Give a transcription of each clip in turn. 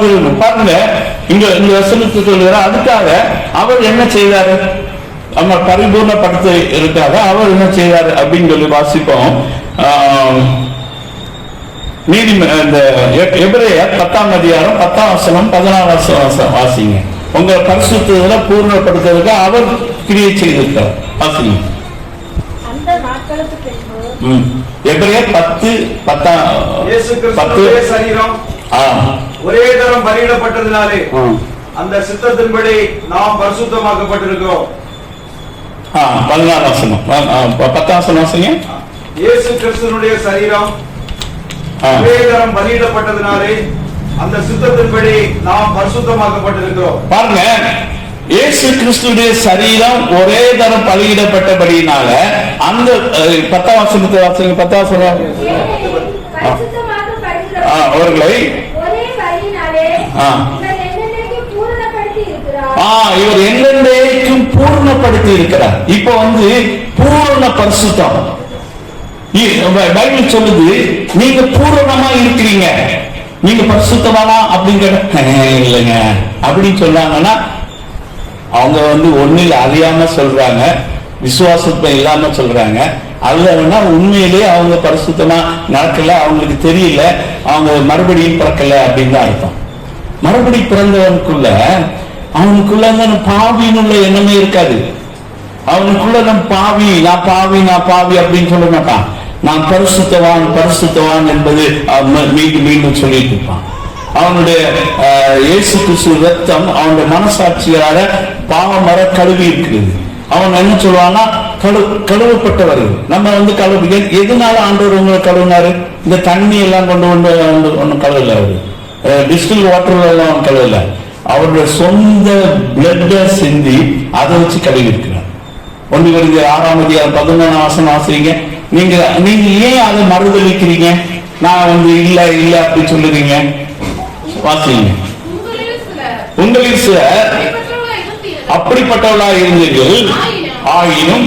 மாறுதல் பாருங்க இங்க இந்த வசனத்தை சொல்லுகிறார். அதுக்காக அவர் என்ன செய்தாரு? நம்ம பரிபூர்ணப்படுத்த இருக்காக அவர் என்ன செய்தார் அப்படின்னு சொல்லி வாசிப்போம். ஆஹ், நீதி இந்த எபிரேயர் பத்தாம் அதிகாரம் பத்தாம் வசனம் பதினாறாம் வசனம் வாச- வாசிங்க. உங்க பரிசுத்தத்துல பூர்ணப்படுத்துறதுக்கு அவர் கிரியை செய்திருக்கார் வாசிங்க. எபிரேயர் பத்து பத்தாம் இயேசு பத்து. கிறிஸ்துவின் சரீரம். ஆ. ஒரே தரம் பலியிடப்பட்டதினாலே ஆ. அந்த சித்தத்தின்படி நாம் பரிசுத்தமாக்கப்பட்டிருக்கிறோம் பதினாறு வசனம் பத்தாம் வசனம் வாசிங்க இயேசு கிறிஸ்துவனுடைய சரீரம். ஒரே தரம் பலியிடப்பட்டதினாலே அந்த சித்தத்தின்படி நாம் பரிசுத்தமாக்கப்பட்டிருக்கிறோம் பாருங்க இயேசு கிறிஸ்துடைய சரீரம் ஒரே தரம் பலியிடப்பட்டபடியினால அந்த பத்தாம் வசனத்தை வாசிங்க பத்தாம் வசனம் அவர்களை. இவர் என்னென்னைக்கு பூரணப்படுத்தி இருக்கிறார்? இப்போ வந்து பூரண பரிசுத்தம். பைபிள் சொல்லுது நீங்க பூரணமா இருக்கிறீங்க. நீங்க பரிசுத்தமானா "அஹ், இல்லைங்க. அப்படின்னு சொன்னாங்கன்னா அவங்க வந்து ஒண்ணில் அறியாம சொல்றாங்க விசுவாசத்தை இல்லாம சொல்றாங்க. அல்லனா உண்மையிலே அவங்க பரிசுத்தமா நடக்கல அவங்களுக்கு தெரியல அவங்க மறுபடியும் பிறக்கல அப்படின்னு தான் அர்த்தம். மறுபடி பிறந்தவனுக்குள்ள அவனுக்குள்ள அந்த பாவின்னு உள்ள எண்ணமே இருக்காது. அவனுக்குள்ள நம்ம பாவி நான் பாவி நான் பாவி அப்படின்னு சொல்ல மாட்டான். நான் பரிசுத்தவான் பரிசுத்தவான் என்பது அவன் மீண்டும் மீண்டும் சொல்லிட்டு இருப்பான். அவனுடைய இயேசு கிறிஸ்து ரத்தம் அவனுடைய மனசாட்சியால பாவமர கழுவி இருக்கிறது. அவன் என்ன சொல்லுவான்னா கழு கழுவப்பட்டவர். நம்ம வந்து கழுவு எதனால ஆண்டவர் உங்களை கழுவினாரு? இந்த தண்ணி எல்லாம் கொண்டு கொண்டு வந்து ஒன்றும் கழுவல அவரு. டிஸ்டில் வாட்டர்ல எல்லாம் கழுவல. அவருடைய சொந்த பிளட்ட சிந்தி அதை வச்சு கழுவி இருக்கிறார் ஒன்று வருது ஆறாம் அதிகாரம் பதினொன்றாம் வாசனம் வாசிங்க நீங்க நீங்க ஏன் அதை மறுதளிக்கிறீங்க நான் வந்து இல்ல இல்ல அப்படி சொல்லுறீங்க. வாசிங்க. உங்களில் சிலர். அப்படிப்பட்டவளா இருந்தீர்கள். ஆயினும்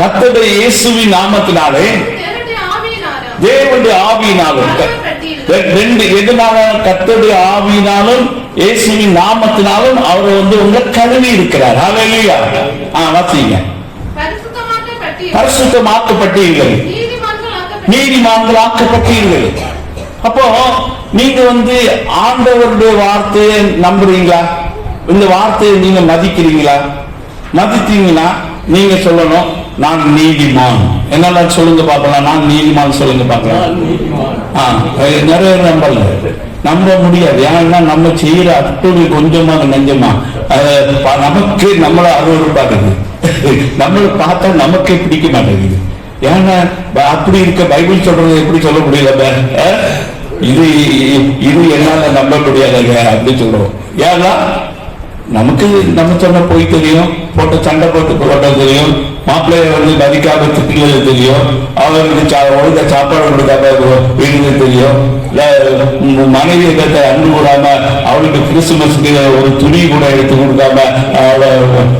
கர்த்தருடைய இயேசுவின் நாமத்தினாலே தேவனுடைய ஆவியினாலும், ரெ- ரெண்டு எதனால கத்தோடைய ஆவியினாலும் இயேசுவின் நாமத்தினாலும் அவர் வந்து உங்களை கழுவி இருக்கிறார். ஹalleluya ஆ வாசிங்க. பரிசுத்தமாக்கப்பட்டீர்கள். நீதிமான்கள் ஆக்கப்பட்டீர்கள் அப்போ நீங்க வந்து ஆண்டவருடைய வார்த்தையை நம்புறீங்களா? இந்த வார்த்தையை நீங்க மதிக்கிறீங்களா? மதித்தீங்கன்னா நீங்க சொல்லணும். நான் நீதிமான். என்னெல்லாம் சொல்லுங்க பார்க்கலாம். நான் நீதிமான் சொல்லுங்க பார்க்கலாம். நிறைய நம்பல. நம்ப முடியாது. ஏன்னா நம்ம செய்யற அத்துணை கொஞ்சமா நெஞ்சமா. நமக்கு நம்மள அருவருப்பாக்குது நம்மளை பார்த்தா நமக்கே பிடிக்க மாட்டேங்குது. ஏன்னா அப்படி இருக்க பைபிள் சொல்றது எப்படி சொல்ல முடியல? இது இது என்னால நம்ப முடியாதுங்க அப்படின்னு சொல்றோம். ஏன்னா நமக்கு நம்ம சொன்ன போய் தெரியும். போட்டு சண்டை போட்டு போட்ட தெரியும். மாப்பிள்ளைய வந்து மதிக்காம திட்டுறது தெரியும் அவருக்கு சா- ஒழுங்கா சாப்பாடு கொடுக்காம வீடுது தெரியும் மனைவியை கத்த அன்பு கூடாம அவளுக்கு கிறிஸ்துமஸ்க்கு ஒரு துணி கூட எடுத்து கொடுக்காம அவளை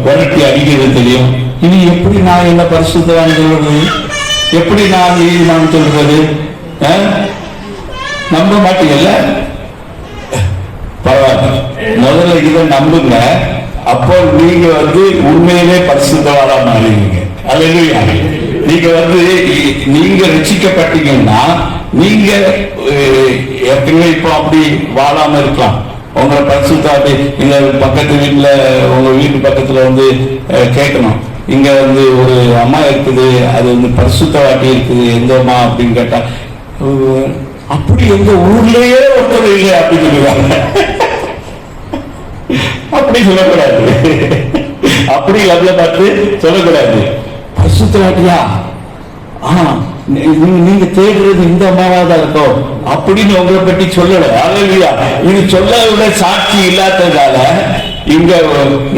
விரட்டி அடிக்கிறது தெரியும் இனி எப்படி நான் என்ன பரிசுத்தவான் சொல்றது? எப்படி நான் நீதிமான் சொல்றது? அஹ்? நம்ப மாட்டீங்கல்ல? பரவாயில்ல. முதல்ல இதை நம்புங்க. அப்போ நீங்க வந்து உண்மையிலே பரிசுத்தவாளா மாறுவீங்க அல்லையா நீங்க வந்து நீங்க ரசிக்கப்பட்டீங்கன்னா நீங்க எப்பயுமே ஏற்கனவே இப்போ அப்படி வாழாம இருக்கலாம். உங்களை பரிசுத்தாட்டி இந்த பக்கத்து வீட்டுல உங்க வீட்டு பக்கத்துல வந்து கேட்கணும். இங்க வந்து ஒரு அம்மா இருக்குது அது வந்து பரிசுத்தவாட்டி இருக்குது எந்த அம்மா அப்படின்னு கேட்டா அப்படி எங்க ஊர்லயே ஒருத்தர் இல்லை அப்படின்னு சொல்லுவாங்க. அப்படி சொல்லக்கூடாது. அப்படி லவ்ல பார்த்து சொல்லக்கூடாது. பரிசுத்தவாட்டியா ஆ நீ- நீ- நீங்க தேடுறது இந்த அம்மாவா தான் இருக்கும் அப்படின்னு உங்களை பற்றி சொல்லல. அல்லையா இது சொல்ல சாட்சி இல்லாததால இங்க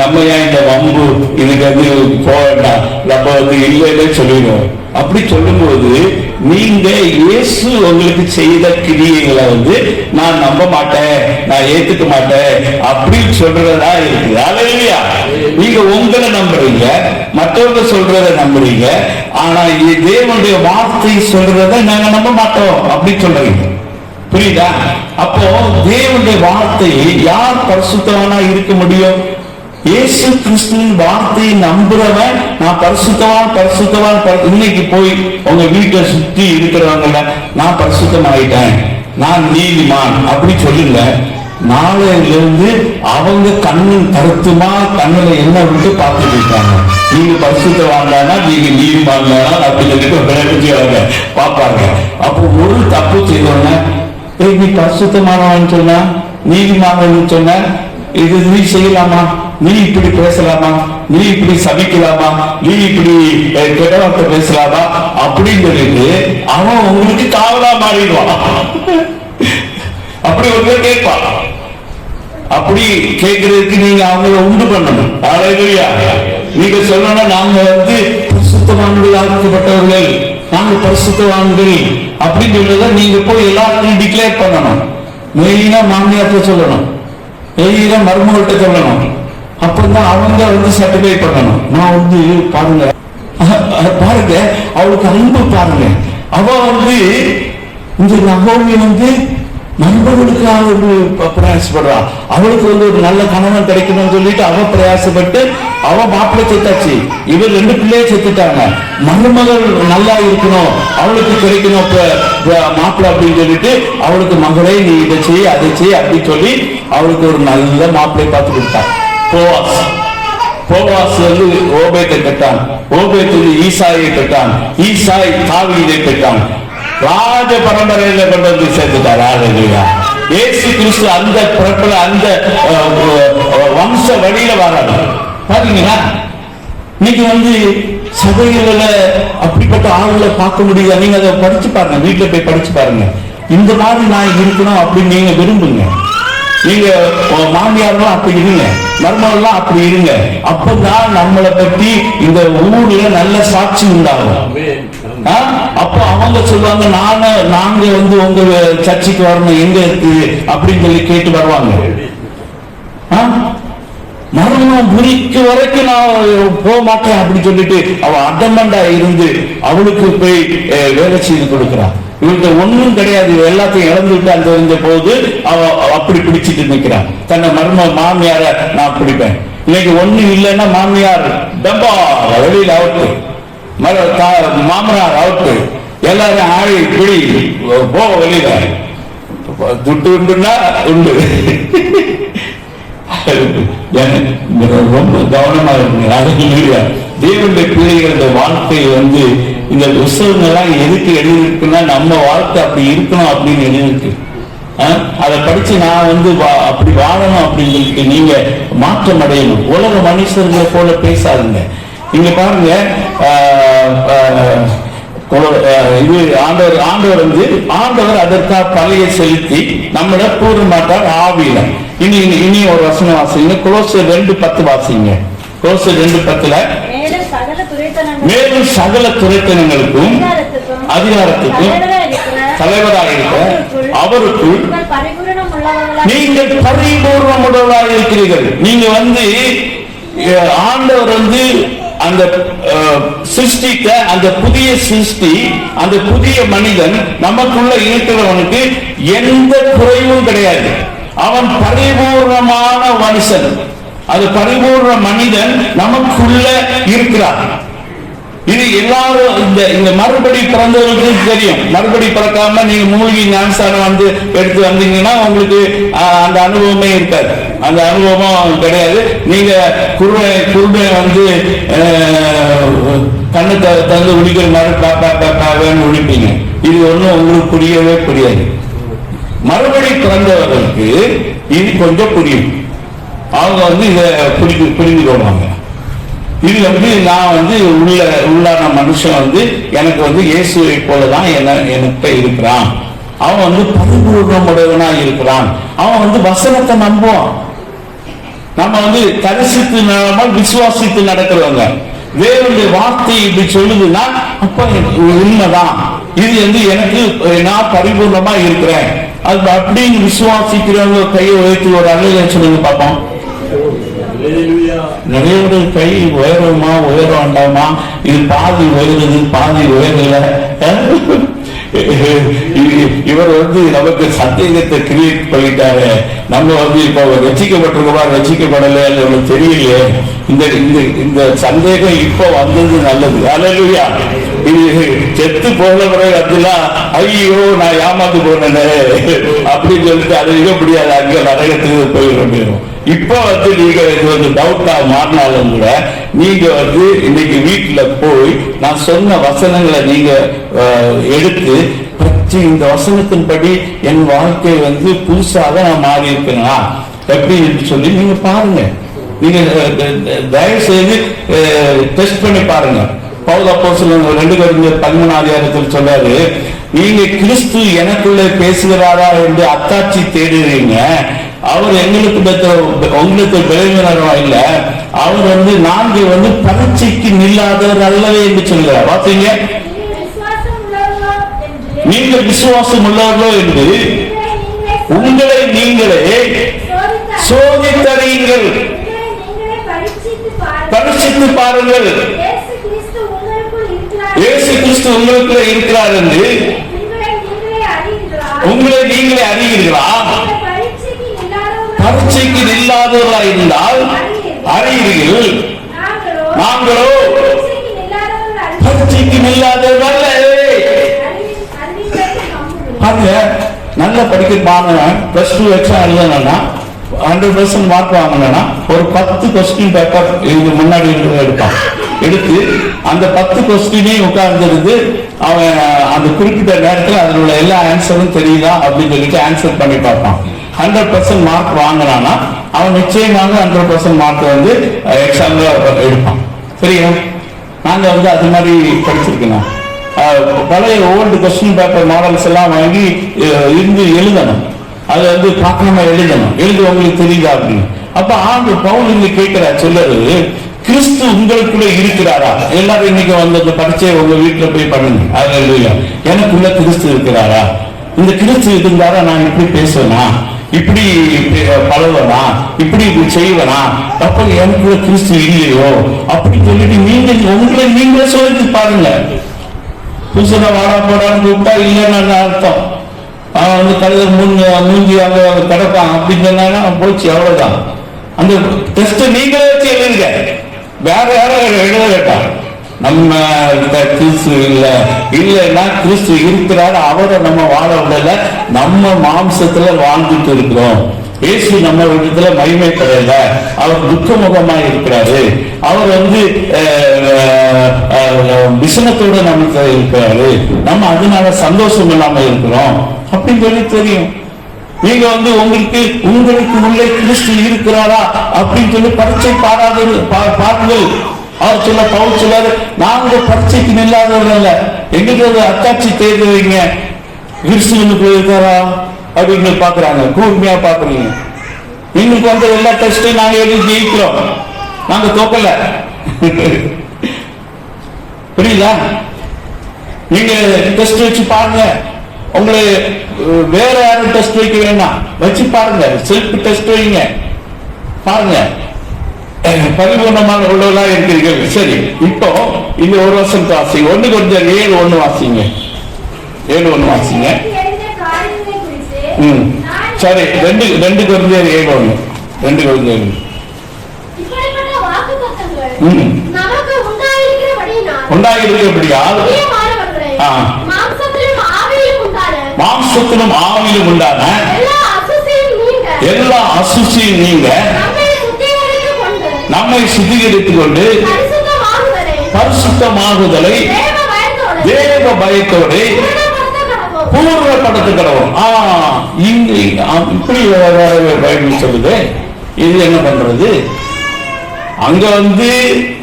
நம்ம ஏன் இந்த வம்பு? இதுக்கு வந்து போக வேண்டாம் நம்ம வந்து இல்லைன்னு சொல்லிடுவோம். அப்படி சொல்லும்போது நீங்க இயேசு உங்களுக்கு செய்த கிரியைகளை வந்து நான் நம்ப மாட்டேன் நான் ஏத்துக்க மாட்டேன் அப்படின்னு சொல்றதா இருக்கு இல்லையா நீங்க உங்களை நம்புறீங்க மற்றவங்க சொல்றத நம்புறீங்க ஆனா தேவனுடைய வார்த்தை சொல்றத நாங்க நம்ப மாட்டோம். அப்படின்னு சொல்றீங்க. புரியுதா? அப்போ தேவனுடைய வார்த்தையை யார் பரிசுத்தவனா இருக்க முடியும்? இயேசு கிறிஸ்துவின் வார்த்தையை நம்புறவன் நான் பரிசுத்தவான் பரிசுத்தவான் இன்னைக்கு போய் உங்க வீட்டை சுத்தி இருக்கிறவங்கள நான் பரிசுத்தமாயிட்டேன் நான் நீதிமான் அப்படி சொல்லுங்க. நாளையிலிருந்து அவங்க கண்ணின் கருத்துமா கண்ணுல என்ன விட்டு பார்த்துட்டு இருக்காங்க. நீங்க பரிசுத்த வாண்டானா நீங்க நீதி வாண்டானா அப்படின்னு சொல்லிட்டு விளையாடுவாங்க பார்ப்பாங்க. அப்போ ஒரு தப்பு செய்தோன்னே நீ பரிசுத்தமானவன் சொன்ன நீதிமானவன் சொன்ன இது நீ செய்யலாமா? நீ இப்படி பேசலாமா? நீ இப்படி சபிக்கலாமா? நீ இப்படி அஹ், பேசலாமா? அப்படின்னு சொல்லிட்டு அவன் உங்களுக்கு காவலா மாறிடுவான். அப்படி ஒரு கேட்பான். அப்படி கேட்கறதுக்கு நீங்க அவங்கள உண்டு பண்ணணும். ஹalleluya நீங்க சொல்லணும் நாங்க வந்து பரிசுத்தவான்கள் ஆக்கப்பட்டவர்கள் நாங்க பரிசுத்தவான்கள் அப்படின்னு சொல்றத நீங்க போய் எல்லாருக்கும் டிக்ளேர் பண்ணணும். மெயினா மாமியார்ட்ட சொல்லணும். மெயினா மருமகள்கிட்ட சொல்லணும். அப்பதான் அவங்க வந்து சர்டிஃபை பண்ணணும். நான் வந்து பாருங்க. பாருங்க. அவளுக்கு அன்பு பாருங்க. அவ வந்து இந்த நகோமி வந்து நண்பர்களுக்காக ஒரு பிரயாசப்படுறா. அவளுக்கு வந்து ஒரு நல்ல கணவன் கிடைக்கணும்னு சொல்லிட்டு அவ பிரயாசப்பட்டு அவ மாப்பிள்ளை செத்தாச்சு. இவர் ரெண்டு பிள்ளையே செத்துட்டாங்க. மருமகள் நல்லா இருக்கணும். அவளுக்கு கிடைக்கணும் மாப்பிள்ளை அப்படின்னு சொல்லிட்டு அவளுக்கு மகளே நீ இதை செய் அதை செய் அப்படின்னு சொல்லி அவளுக்கு ஒரு நல்ல மாப்பிள்ளை பார்த்து கொடுத்தா. போவாஸ். போவாஸ் வந்து ஓபேத்தை பெற்றான் ஓபேத் வந்து ஈசாயை பெற்றான் ஈசாய் தாவீதை பெற்றான் ராஜ பரம்பரையில கொண்டு வந்து சேர்த்துட்டார். ஹalleluya இயேசு கிறிஸ்து அந்த பிறப்புல அந்த வம்ச வழியில வராது பாத்தீங்களா? இன்னைக்கு வந்து சபைகளில் அப்படிப்பட்ட ஆளுகளை பார்க்க முடியுதா? நீங்க அதை படிச்சு பாருங்க. வீட்டுல போய் படிச்சு பாருங்க. இந்த மாதிரி நான் இருக்கணும் அப்படின்னு நீங்க விரும்புங்க. நீங்க மாமியாரெல்லாம் அப்படி இருங்க. மருமகள்லாம் அப்படி இருங்க. அப்பதான் நம்மளை பற்றி இந்த ஊர்ல நல்ல சாட்சி உண்டாகும். அப்போ அவங்க சொல்லுவாங்க நானு நாங்க வந்து உங்க சர்ச்சைக்கு வரணும் எங்க இருக்கு? அப்படின்னு சொல்லி கேட்டு வருவாங்க. மரணம் புரிக்க வரைக்கும் நான் போக மாட்டேன் அப்படின்னு சொல்லிட்டு அவ அடமண்டா இருந்து அவளுக்கு போய் வேலை செய்து கொடுக்கிறான் இவங்க ஒண்ணும் கிடையாது. எல்லாத்தையும் இழந்துட்டு அந்த இருந்த போது அவ அப்படி பிடிச்சிட்டு நிக்கிறான் தன்னை மர்ம மாமியார நான் பிடிப்பேன். இன்னைக்கு ஒண்ணு இல்லைன்னா மாமியார் டப்பா வெளியில அவுட்டு மாமனார் அவுட்டு எல்லாரும் ஆடி பிடி போ வெளியில. துட்டு உண்டுன்னா உண்டு. ரொம்ப கவனமா இருக்குங்க. ஹalleluya. தேவனுடைய இந்த வாழ்க்கை வந்து இந்த புஸ்தகங்கள்லாம் எதுக்கு எழுதியிருக்குன்னா நம்ம வாழ்க்கை அப்படி இருக்கணும் அப்படின்னு எழுதியிருக்கு. அதை படிச்சு நான் வந்து வா- அப்படி வாழணும் அப்படின்னு சொல்லிட்டு நீங்க மாற்றம் அடையணும் உலக மனுஷர்களை போல பேசாதுங்க. இங்க பாருங்க இது ஆண்டவர் ஆண்டவர் வந்து ஆண்டவர் அதற்காக பழைய செலுத்தி நம்மள கூற மாட்டார் ஆவியில. இனி இனி ஒரு வசனம் வாசிங்க. குலோசர் ரெண்டு பத்து வாசிங்க. குலோசர் ரெண்டு பத்துல மேலும் சகல துரைத்தனங்களுக்கும் அதிகாரத்துக்கும் தலைவராக இருக்க அவருக்குள் உங்கள் பரிபூரணம் நீங்கள் பரிபூர்ணமுடவராக இருக்கிறீர்கள் நீங்க வந்து ஆண்டவர் வந்து அந்த அஹ், சிருஷ்டித்த அந்த புதிய சிருஷ்டி அந்த புதிய மனிதன் நமக்குள்ள இருக்கிறவனுக்கு எந்த குறைவும் கிடையாது. அவன் பரிபூர்ணமான மனுஷன். அது பரிபூர்ண மனிதன் நமக்குள்ள இருக்கிறான். இது எல்லாரும் இந்த இந்த மறுபடி பிறந்தவர்களுக்கு தெரியும். மறுபடி பிறக்காம நீங்க மூழ்கி ஞானஸ்தானம் வந்து எடுத்து வந்தீங்கன்னா உங்களுக்கு அந்த அனுபவமே இருக்காது. அந்த அனுபவம் கிடையாது. நீங்க குருவை குருவை வந்து ஆஹ், கண்ணை த- திறந்து மாதிரி பாப்பா பாப்பாவேன்னு விழிப்பீங்க இது ஒண்ணும் உங்களுக்கு புரியவே புரியாது. மறுபடி பிறந்தவர்களுக்கு இது கொஞ்சம் புரியும். அவங்க வந்து இதை புரிஞ்சு புரிந்து கொள்வாங்க. இது வந்து நான் வந்து உள்ள உள்ளான மனுஷன் வந்து எனக்கு வந்து இயேசுவை போலதான் என்ன எனக்கு இருக்கிறான். அவன் வந்து பரிபூர்ணமுடையவனா இருக்கிறான். அவன் வந்து வசனத்தை நம்புவான். நம்ம வந்து தரிசித்து நடமால் விசுவாசித்து நடக்கிறவங்க. வேறு வார்த்தை இப்படி சொல்லுதுன்னா அப்ப உண்மைதான். இது வந்து எனக்கு நான் பரிபூர்ணமா இருக்கிறேன். அது அப்படின்னு விசுவாசிக்கிறவங்க கையை உயர்த்தி ஒரு அலையில சொல்லுங்க பார்ப்போம் நிறைய கை உயரமா உயர வேண்டாமா இது பாதி உயருது பாதி உயரல. இ- இவர் வந்து நமக்கு சந்தேகத்தை கிரியேட் பண்ணிட்டாரு. நம்ம வந்து இப்போ ரசிக்கப்பட்டிருக்கோமா ரசிக்கப்படல தெரியலையே. இந்த இந்த இந்த சந்தேகம் இப்ப வந்தது நல்லது. அலலுயா இது செத்து போன பிறகு அதெல்லாம் ஐயோ நான் ஏமாந்து போனேன். அப்படின்னு சொல்லிட்டு அது முடியாது. அங்க நரகத்துக்கு போயிட முடியும். இப்ப வந்து நீங்க இது வந்து டவுட்டா மாறினாலும் கூட நீங்க வந்து இன்னைக்கு வீட்டுல போய் நான் சொன்ன வசனங்களை நீங்க எடுத்து பற்றி இந்த வசனத்தின்படி என் வாழ்க்கை வந்து புதுசாக நான் மாறி இருக்கேனா எப்படி என்று சொல்லி நீங்க பாருங்க. நீங்க தயவு செய்து டெஸ்ட் பண்ணி பாருங்க. அப்போஸ்தலன் ரெண்டு பேரும் பதிமூணாவது அதிகாரத்தில் சொல்றாரு நீங்க கிறிஸ்து எனக்குள்ளே பேசுகிறாரா என்று அத்தாட்சி தேடுறீங்க. அவர் எங்களுக்கு உங்களுக்கு விளைவினரும் இல்ல. அவர் வந்து நான்கு வந்து பரீட்சைக்கு நில்லாதவர் அல்லவே என்று சொல்கிறார் பார்த்தீங்க நீங்கள் விசுவாசம் உள்ளவர்களோ என்று நீங்கள் உங்களை நீங்களே நீங்களே சோதித்தறியுங்கள் நீங்களே பரீட்சித்து பாருங்கள். உங்களுக்குள்ள இருக்கிறார் என்று உங்களை நீங்களே அறிவீர்களா? பரீட்சைக்கு நில்லாதவர்களா? இருந்தால் அறிவீர்கள் நாங்களோ? பரீட்சைக்கு நில்லாதவர்கள் நல்லா படிக்கிற மாணவன் பிளஸ் டூ எக்ஸாம் எழுதணும்னா ஹண்ட்ரட் பர்சன்ட் மார்க் வாங்கினா ஒரு பத்து கொஸ்டின் பேப்பர் இதுக்கு முன்னாடி இருந்து எடுப்பான். எடுத்து அந்த பத்து கொஸ்டினையும் உட்கார்ந்துருந்து அவன் அந்த குறிப்பிட்ட நேரத்தில் அதில் உள்ள எல்லா ஆன்சரும் தெரியுதா அப்படின்னு சொல்லிட்டு ஆன்சர் பண்ணி பார்ப்பான். ஹண்ட்ரட் பர்சன்ட் மார்க் வாங்கினானா அவன் நிச்சயமாக ஹண்ட்ரட் பர்சன்ட் மார்க் வந்து எக்ஸாம்ல எடுப்பான். சரியா? நாங்க வந்து அது மாதிரி படிச்சிருக்கணும் பழைய ஓல்டு கொஸ்டின் பேப்பர் மாடல்ஸ் எல்லாம் வாங்கி அஹ், இருந்து எழுதணும். அது வந்து பார்க்காம எழுதணும். எழுது உங்களுக்கு தெரியுதா அப்படின்னு அப்ப ஆண்டு பவுல் இங்க கேட்கிறார் சொல்லது கிறிஸ்து உங்களுக்குள்ள இருக்கிறாரா? எல்லாரும் இன்னைக்கு வந்து பரிச்சை உங்க வீட்டுல போய் பண்ணுங்க. அது இல்லையா எனக்குள்ள கிறிஸ்து இருக்கிறாரா? இந்த கிறிஸ்து இருந்தாரா? நான் இப்படி பேசுவேனா? இப்படி பே- பழகுவனா? இப்படி இப்படி செய்வனா? அப்ப எனக்குள்ள கிறிஸ்து இல்லையோ? அப்படி சொல்லிட்டு நீங்க உங்களை நீங்களே சோதித்து பாருங்க. புதுசுல வாடா போடான்னு கூப்பிட்டா இல்லைன்னு அர்த்தம். அவன் வந்து கழுத மூஞ்சி மூஞ்சி அங்க கிடப்பான். அப்படின்னு சொன்னாங்கன்னா போச்சு அவ்வளவுதான். அந்த டெஸ்ட் நீங்களே வச்சு எழுதுங்க. வேற யாரும் எழுத வேண்டாம் நம்ம கிட்ட கிறிஸ்து இல்லை. இல்லைன்னா கிறிஸ்து இருக்கிறாரு அவரை நம்ம வாழ விடல. நம்ம மாம்சத்துல வாழ்ந்துட்டு இருக்கிறோம். இயேசு நம்ம இடத்துல மகிமை பெறல. அவர் துக்கமுகமா இருக்கிறாரு. அவர் வந்து விசனத்தோட நமக்கு இருக்கிறாரு. நம்ம அதனால சந்தோஷம் இல்லாம இருக்கிறோம். அப்படின்னு சொல்லி தெரியும். நீங்க வந்து உங்களுக்கு உங்களுக்கு உள்ளே கிறிஸ்து இருக்கிறாரா அப்படின்னு சொல்லி பரீட்சை பாராது பா- பாருங்கள். அவர் சொல்ல பவுல் சொல்லாரு நாங்க பரீட்சைக்கு நில்லாதவர்கள் அல்ல. எங்களுக்கு ஒரு அத்தாட்சி தேடுவீங்க கிறிஸ்துவனுக்கு இருக்காரா அப்படின்னு பாக்குறாங்க கூர்மையா பாக்குறீங்க எங்களுக்கு வந்து எல்லா டெஸ்டையும் நாங்க எழுதி ஜெயிக்கிறோம். நாங்க தோக்கல. புரியுதா? நீங்க டெஸ்ட் வச்சு பாருங்க. உங்களை வேற யாரும் டெஸ்ட் வைக்க வேண்டாம். வச்சு பாருங்க. செல்ஃப் டெஸ்ட் வைங்க. பாருங்க. பரிபூர்ணமான உள்ளவர்களா இருக்கிறீர்கள். சரி இப்போ இந்த ஒரு வருஷம் வாசிங்க ஒண்ணு கொஞ்சம் ஏழு ஒண்ணு வாசிங்க. ஏழு ஒண்ணு வாசிங்க. ம். சரி ரெண்டு ரெண்டு கொஞ்சம் ஏழு ஒண்ணு. ரெண்டு கொஞ்சம் ஏழு உண்டாயிருக்கிறபடியால் பிரியமானவர்களே, ஆ. மாம்சத்திலும் ஆவியிலும் உண்டான எல்லா அசுசியும் நீங்க. நம்மை சுத்திகரித்துக் கொண்டு. பரிசுத்தமாகுதலை. தேவ பயத்தோடு. கடவோம். பூர்வப்படுத்துகிறோம் ஆ இங்க இப்படி பைபிள் சொல்லுது. இது என்ன பண்றது? அங்க வந்து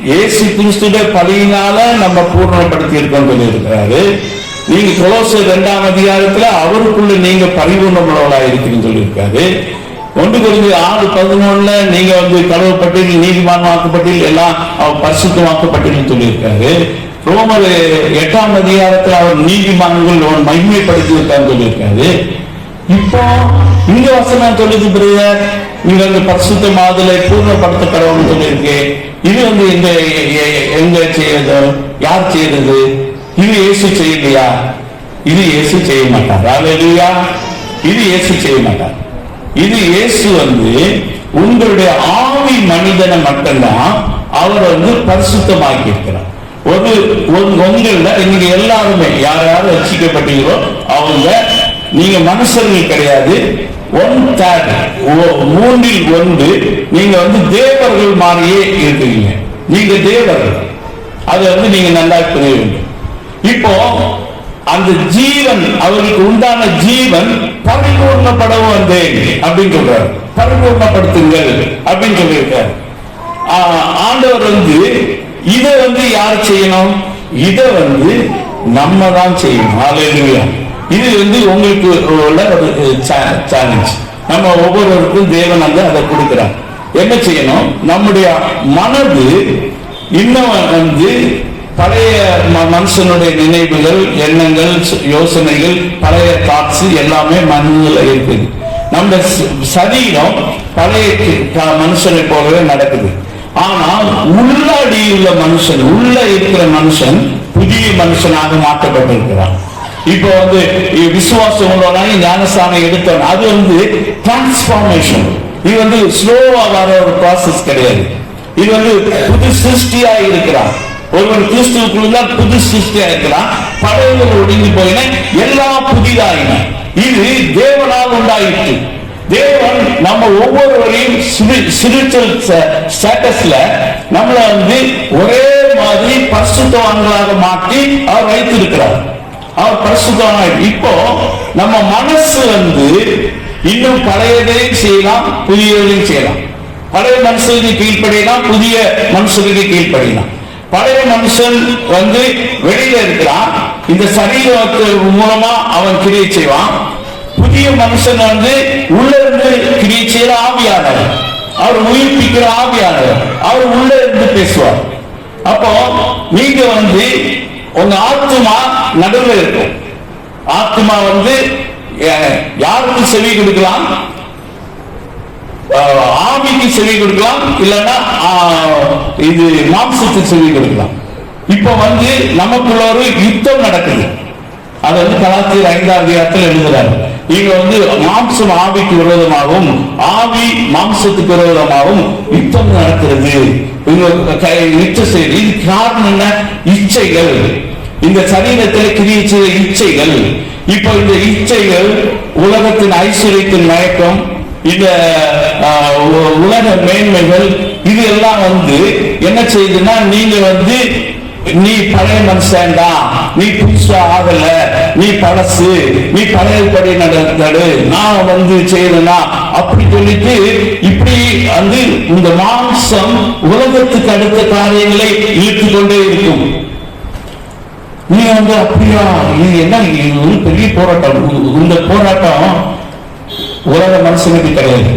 இயேசு கிறிஸ்துடைய பலியினால நம்ம பூர்ணப்படுத்தி இருக்கோம் சொல்லி இருக்கிறாரு நீங்க கொலோசை இரண்டாம் அதிகாரத்துல அவருக்குள்ள நீங்க பரிபூர்ணமுள்ளவளா இருக்குன்னு சொல்லியிருக்காரு. ஒன்று குறிஞ்சு ஆறு பதினொன்னுல நீங்க வந்து கடவுள்பட்டியல் நீதிமான்மாக்கப்பட்டில் எல்லாம் அவர் பரிசுத்தமாக்கப்பட்டில் சொல்லியிருக்காரு. ரோமர் எட்டாம் அதிகாரத்துல அவர் நீதிமான்கள் அவன் மகிமைப்படுத்தி இருக்கான்னு சொல்லியிருக்காரு. இப்போ இந்த வசனம் சொல்லுது பிரதர் நீங்க வந்து பரிசுத்த மாதுளை பூர்ணப்படுத்த கடவுள்னு சொல்லியிருக்கேன் இது வந்து எங்க எங்க செய்யறது? யார் செய்யறது? இது இயேசு செய்யலையா? இது இயேசு செய்ய மாட்டார். ஹalleluya இது இயேசு செய்ய மாட்டார். இது இயேசு வந்து உங்களுடைய ஆவி மனிதனை மட்டும்தான் அவர் வந்து பரிசுத்தமாக்கி இருக்கிறார் ஒரு ஒரு- உங்கள நீங்க எல்லாருமே யார் யாரும் ரசிக்கப்பட்டீங்களோ அவங்க நீங்க மனுஷர்கள் கிடையாது. ஒன் தேர்ட் மூன்றில் ஒன்று நீங்க வந்து தேவர்கள் மாதிரியே இருக்கிறீங்க நீங்க தேவர்கள். அதை வந்து நீங்க நல்லா புரிய வேண்டும். இப்போ அந்த ஜீவன் அவருக்கு உண்டான ஜீவன் பரிபூர்ணப்படவும் வந்தேன் அப்படின்னு சொல்றாரு. பரிபூர்ணப்படுத்துங்கள் அப்படின்னு சொல்லியிருக்காரு. ஆஹ் ஆண்டவர் வந்து இதை வந்து யார் செய்யணும்? இதை வந்து நம்ம தான் செய்யணும். ஹalleluya இது வந்து உங்களுக்கு உள்ள ஒரு சேலஞ்ச் நம்ம ஒவ்வொருவருக்கும் தேவன் வந்து அதை கொடுக்கிறார். என்ன செய்யணும்? நம்முடைய மனது இன்னும் வந்து பழைய ம- மனுஷனுடைய நினைவுகள் எண்ணங்கள் யோசனைகள் பழைய தாட்ஸ் எல்லாமே மனதில் இருக்குது. நம்ம ச- சரீரம் பழைய மனுஷனை போலவே நடக்குது. ஆனால் உள்ளாடி உள்ள மனுஷன் உள்ள இருக்கிற மனுஷன் புதிய மனுஷனாக மாற்றப்பட்டிருக்கிறான். இப்போ வந்து விசுவாசம் உள்ளவனாலும் ஞானஸ்தானம் எடுத்தவன் அது வந்து டிரான்ஸ்பார்மேஷன் இது வந்து ஸ்லோவா வர ஒரு ப்ராசஸ் கிடையாது. இது வந்து புது சிருஷ்டியா இருக்கிறான். ஒருவன் கிறிஸ்துவுக்குள்ளால் புது சிருஷ்டியா இருக்கிறான் பழையவர்கள் ஒடுங்கி போயின எல்லாம் புதிதாயின. இது தேவனால் உண்டாயிற்று. தேவன் நம்ம ஒவ்வொருவரையும் ஸ்பிரிச்சுவல் ஸ்டேட்டஸ்ல நம்மள வந்து ஒரே மாதிரி பரிசுத்தவான்களாக மாற்றி அவர் வைத்திருக்கிறார். அவர் பரிசுத்தவான இப்போ நம்ம மனசு வந்து இன்னும் பழையதையும் செய்யலாம் புதியதையும் செய்யலாம். பழைய மனுஷனுக்கு கீழ்ப்படையலாம் புதிய மனுஷனுக்கு கீழ்ப்படையலாம். பழைய மனுஷன் வந்து வெளியில இருக்கிறான். இந்த சரீரத்தின் மூலமா அவன் கிரியை செய்வான். புதிய மனுஷன் வந்து உள்ள இருந்து கிரியை செய்யற ஆவியானவர். அவர் உயிர்ப்பிக்கிற ஆவியானவர். அவர் உள்ள இருந்து பேசுவார். அப்போ நீங்க வந்து உங்க ஆத்மா நடுவில் இருக்கும். ஆத்மா வந்து அஹ், யாருக்கு செவி கொடுக்கலாம்? ஆஹ், ஆவிக்கு செவி கொடுக்கலாம் இல்லைன்னா இது மாம்சத்துக்கு செவி கொடுக்கலாம். இப்ப வந்து நமக்குள்ள ஒரு யுத்தம் நடக்குது. அது வந்து கலாத்தியர் ஐந்தாம் அதிகாரத்தில் எழுதுறாரு. நீங்க வந்து மாம்சம் ஆவிக்கு விரோதமாகவும் ஆவி மாம்சத்துக்கு விரோதமாகவும் யுத்தம் நடக்கிறது. இவங்க செய்தி இது காரணம் என்ன? இச்சைகள். இந்த சரீரத்தில் கிரிய செய்த இச்சைகள். இப்போ இந்த இச்சைகள் உலகத்தின் ஐஸ்வர்யத்தின் மயக்கம். இந்த ஆஹ், உலக மேன்மைகள் இது எல்லாம் வந்து என்ன செய்யுதுன்னா நீங்க வந்து நீ பழைய மனுஷன்டா நீ புதுசா ஆகல நீ பழசு நீ பழையபடி நடந்தது நான் வந்து செய்யலனா அப்படி சொல்லிட்டு இப்படி வந்து இந்த மாம்சம் உலகத்துக்கு அடுத்த காரியங்களை இழுத்து கொண்டே இருக்கும். நீ வந்து அப்படியா? இது என்ன? பெரிய போராட்டம். இந்த போராட்டம் உலக மனுஷனுக்கு கிடையாது.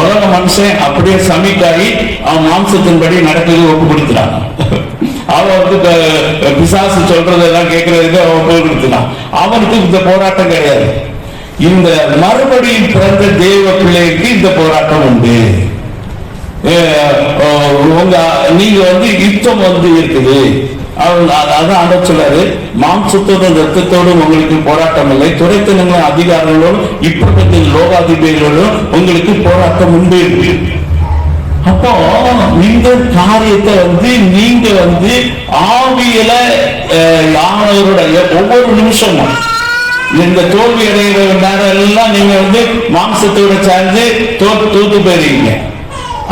உலக மனுஷன் அப்படியே சமீட்டாகி அவன் மாம்சத்தின்படி நடக்கிறது ஒப்பு கொடுத்துட்டான் அவன் வந்து பிசாசு சொல்றதெல்லாம் கேட்கறதுக்கு அவன் ஒப்பு கொடுத்துட்டான் அவனுக்கு இந்த போராட்டம் கிடையாது. இந்த மறுபடியும் பிறந்த தெய்வ பிள்ளைக்கு இந்த போராட்டம் உண்டு. உங்க நீங்க வந்து யுத்தம் வந்து இருக்குது. அதான் ஆண்டவர் சொல்றாரு மாம்சத்தோடும் ரத்தத்தோடும் உங்களுக்கு போராட்டம் இல்லை துரைத்தனங்களும் அதிகாரங்களோடும் இப்பக்கத்தில் லோகாதிபதிகளோடும் உங்களுக்கு போராட்டம் உண்டு அப்போ இந்த காரியத்தை வந்து நீங்க வந்து ஆவியில அஹ், ஒவ்வொரு நிமிஷமும் இந்த தோல்வி அடைகிற நேரம் எல்லாம் நீங்க வந்து மாம்சத்தோட சேர்ந்து தோத்து தோத்து போயிருக்கீங்க.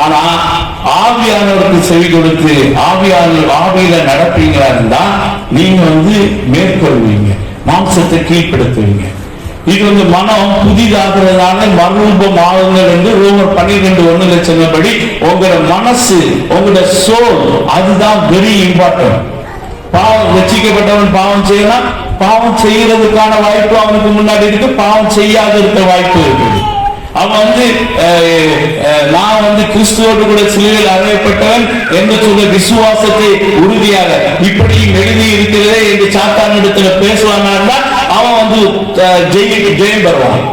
ஆனா ஆவியானவருக்கு செவி கொடுத்து ஆவியான ஆவியில நடப்பீங்களா இருந்தா நீங்க வந்து மேற்கொள்வீங்க மாம்சத்தை கீழ்ப்படுத்துவீங்க. இது வந்து மனம் புதிதாகிறதுனால மறுரூபம் ஆகுங்கள் என்று ரோமர் பன்னிரெண்டு ஒண்ணுல சொன்னபடி உங்களோட மனசு உங்களோட சோல் அதுதான் வெரி இம்பார்ட்டன்ட் பாவம் ரசிக்கப்பட்டவன் பாவம் செய்யலாம் பாவம் செய்யறதுக்கான வாய்ப்பு அவனுக்கு முன்னாடி இருக்கு பாவம் செய்யாத இருக்க வாய்ப்பு இருக்குது. அவன் வந்து அஹ், அஹ், நான் வந்து கிறிஸ்துவோடு கூட சிலுவையில் அறையப்பட்டவன் என்று சொல்ல விசுவாசத்தை உறுதியாக இப்படி எழுதி இருக்கிறதே என்று சாத்தான் இடத்துல பேசுவாங்கன்னா அவன் வந்து அஹ், ஜெயம் பெறுவான்.